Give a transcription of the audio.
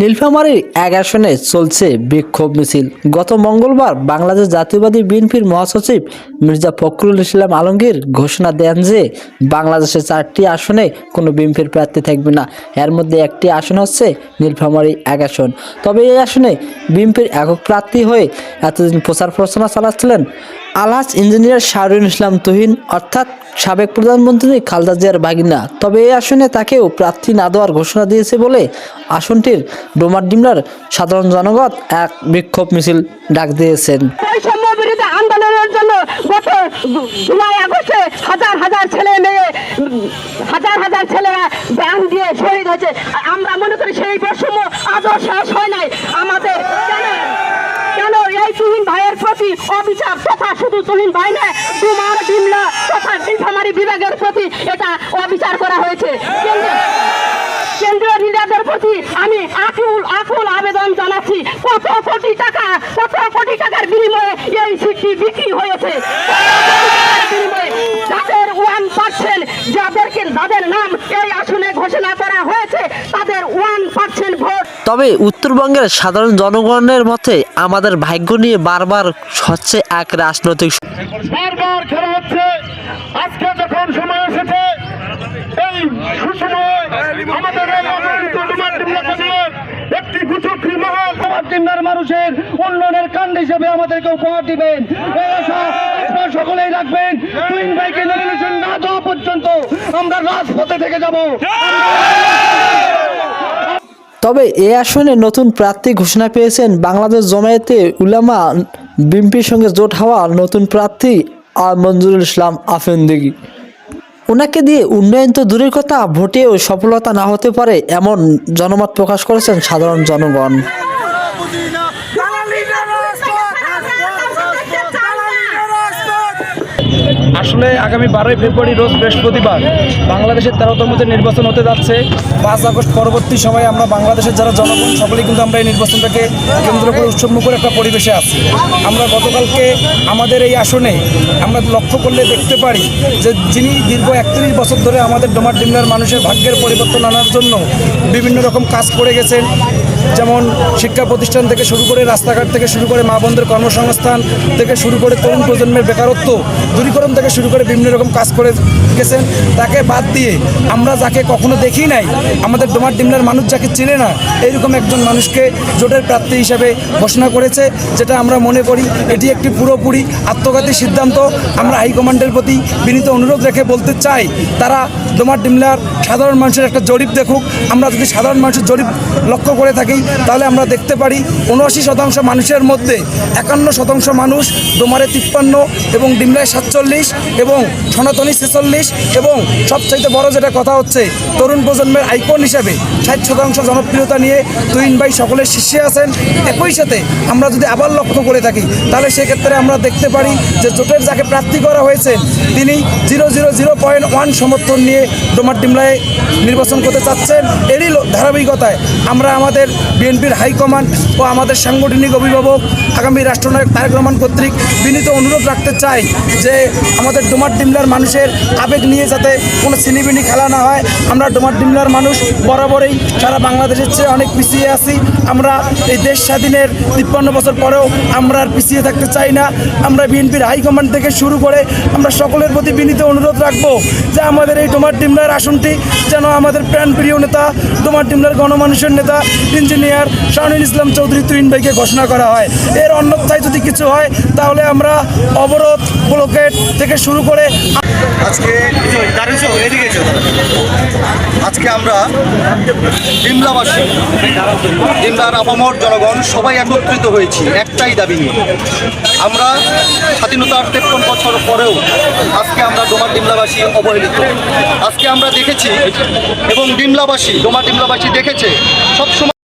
নীলফামারীর এক আসনে চলছে বিক্ষোভ মিছিল। গত মঙ্গলবার বাংলাদেশ জাতীয়বাদী বিএনপির মহাসচিব মির্জা ফখরুল ইসলাম আলমগীর ঘোষণা দেন যে, বাংলাদেশের চারটি আসনে কোনো বিএনপির প্রার্থী থাকবে না। এর মধ্যে একটি আসন হচ্ছে নীলফামারী এক আসন। তবে এই আসনে বিএনপির একক প্রার্থী হয়ে এতদিন প্রচার প্রচারণা চালাচ্ছিলেন আলহাজ ইঞ্জিনিয়ার শাহরুল ইসলাম তুহিন, অর্থাৎ সাবেক প্রধানমন্ত্রী খালদা জিয়ার ভাগিনা তবে এই আসনে তাকেও প্রার্থী না দেওয়ার ঘোষণা দিয়েছে বলে আসনটির ডোমার ডোমারডিমলার সাধারণ জনগত এক বিক্ষোভ মিছিল ডাক দিয়েছেন। হাজার হাজার ছেলে মেয়ে, হাজার হাজার দিয়ে আমরা মনে করি সেই বৈষম্য আজও শেষ হয় নাই আমাদের কেন কেন এই তুহিন ভাইয়ের অবিচার তথা শুধু তুহিন ভাই নয় ডুমার ডিমলা তথা নীলফামারী বিভাগের প্রতি এটা অবিচার করা হয়েছে। কেন্দ্রীয়- লিডারদের প্রতি আমি আকুল আকুল আবেদন জানাচ্ছি। কত কোটি টাকা, কত কোটি টাকার বিনিময়ে এই সিটটি বিক্রি হয়েছে? যাদের ওয়ান পার্সেন্ট যাদেরকে যাদের নাম এই আসনে ঘোষণা করা হয়েছে, তাদের ওয়ান পার্সেন্ট তবে উত্তরবঙ্গের সাধারণ জনগণের মতে আমাদের ভাগ্য নিয়ে বারবার হচ্ছে এক রাজনৈতিক যখন এসেছে মানুষের কাণ্ড দিবেন। সকলেই রাখবেন। না পর্যন্ত আমরা রাজপথে থেকে যাব। তবে এ আসনে নতুন প্রার্থী ঘোষণা পেয়েছেন বাংলাদেশ জমায়েতে উলামা বিএনপির সঙ্গে জোট হওয়া নতুন প্রার্থী আর মঞ্জুরুল ইসলাম আফেন্দিগি। ওনাকে দিয়ে উন্নয়ন তো দূরের কথা, ভোটেও সফলতা না হতে পারে এমন জনমত প্রকাশ করেছেন সাধারণ জনগণ। আসলে আগামী বারোই ফেব্রুয়ারি রোজ বৃহস্পতিবার বাংলাদেশের তেরোতম যে নির্বাচন হতে যাচ্ছে, পাঁচ আগস্ট পরবর্তী সময়ে আমরা বাংলাদেশের যারা জনগণ, সকলেই কিন্তু আমরা এই নির্বাচনটাকে কেন্দ্র করে উৎসবমুখর একটা পরিবেশে আছি। আমরা গতকালকে আমাদের এই আসনে আমরা লক্ষ্য করলে দেখতে পারি যে যিনি দীর্ঘ একত্রিশ বছর ধরে আমাদের ডোমার ডিমলার মানুষের ভাগ্যের পরিবর্তন আনার জন্য বিভিন্ন রকম কাজ করে গেছেন। যেমন শিক্ষা প্রতিষ্ঠান থেকে শুরু করে রাস্তাঘাট থেকে শুরু করে মা বোনদের কর্মসংস্থান থেকে শুরু করে তরুণ প্রজন্মের বেকারত্ব, দূরীকরণ থেকে শুরু করে বিভিন্ন রকম কাজ করে গেছেন, তাকে বাদ দিয়ে আমরা যাকে কখনো দেখি নাই, আমাদের ডোমার ডিমলার মানুষ যাকে চেনে না, এইরকম একজন মানুষকে জোটের প্রার্থী হিসাবে ঘোষণা করেছে, যেটা আমরা মনে করি এটি একটি পুরোপুরি আত্মঘাতী সিদ্ধান্ত। আমরা হাইকমান্ডের প্রতি বিনীত অনুরোধ রেখে বলতে চাই, তারা ডোমার ডিমলার সাধারণ মানুষের একটা জরিপ দেখুক। আমরা যদি সাধারণ মানুষের জরিপ লক্ষ্য করে থাকি, তাহলে আমরা দেখতে পারি উনআশি শতাংশ মানুষের মধ্যে একান্ন শতাংশ মানুষ ডোমারে তিপ্পান্ন এবং ডিমলায় সাতচল্লিশ এবং সনাতনী ছেচল্লিশ এবং সবচাইতে বড় যেটা কথা হচ্ছে, তরুণ প্রজন্মের আইকন হিসাবে ষাট শতাংশ জনপ্রিয়তা নিয়ে তুইন ভাই সকলের শীর্ষে আছেন। একই সাথে আমরা যদি আবার লক্ষ্য করে থাকি, তাহলে সেক্ষেত্রে আমরা দেখতে পারি যে জোটের যাকে প্রার্থী করা হয়েছে, তিনি zero zero zero point one সমর্থন নিয়ে ডোমার ডিমলায় নির্বাচন করতে চাচ্ছেন। এরই ধারাবাহিকতায় আমরা আমাদের বিএনপির হাইকমান্ড ও আমাদের সাংগঠনিক অভিভাবক, আগামী রাষ্ট্রনায়ক তারেক রহমান কর্তৃক বিনীত অনুরোধ রাখতে চাই যে আমাদের ডোমার ডিমলার মানুষের আবেগ নিয়ে যাতে কোনো ছিনিবিনি খেলা না হয়। আমরা ডোমার ডিমলার মানুষ বরাবরই সারা বাংলাদেশের চেয়ে অনেক পিছিয়ে আছি। আমরা এই দেশ স্বাধীনের তিপ্পান্ন বছর পরেও আমরা আর পিছিয়ে থাকতে চাই না। আমরা বিএনপির হাইকমান্ড থেকে শুরু করে আমরা সকলের প্রতি বিনীত অনুরোধ রাখব যে আমাদের এই ডোমার ডিমলার আসনটি যেন আমাদের প্রাণপ্রিয় নেতা, ডোমার ডিমলার গণমানুষের নেতা, ইঞ্জিনিয়ার শাহনুল ইসলাম চৌধুরী তুইন ভাইকে ঘোষণা করা হয়। এর অন্যথায় যদি কিছু হয়, তাহলে আমরা অবরোধ, ব্লকেট থেকে শুরু করে আজকে আজকে আমরা ডিমলাবাসী, ডিমলার আপামর জনগণ সবাই একত্রিত হয়েছি একটাই দাবি নিয়ে। আমরা স্বাধীনতার তেপ্পন বছর পরেও আজকে আমরা ডোমা ডিমলাবাসী অবহেলিত। আজকে আমরা দেখেছি এবং ডিমলাবাসী, ডোমা ডিমলাবাসী দেখেছে, সবসময়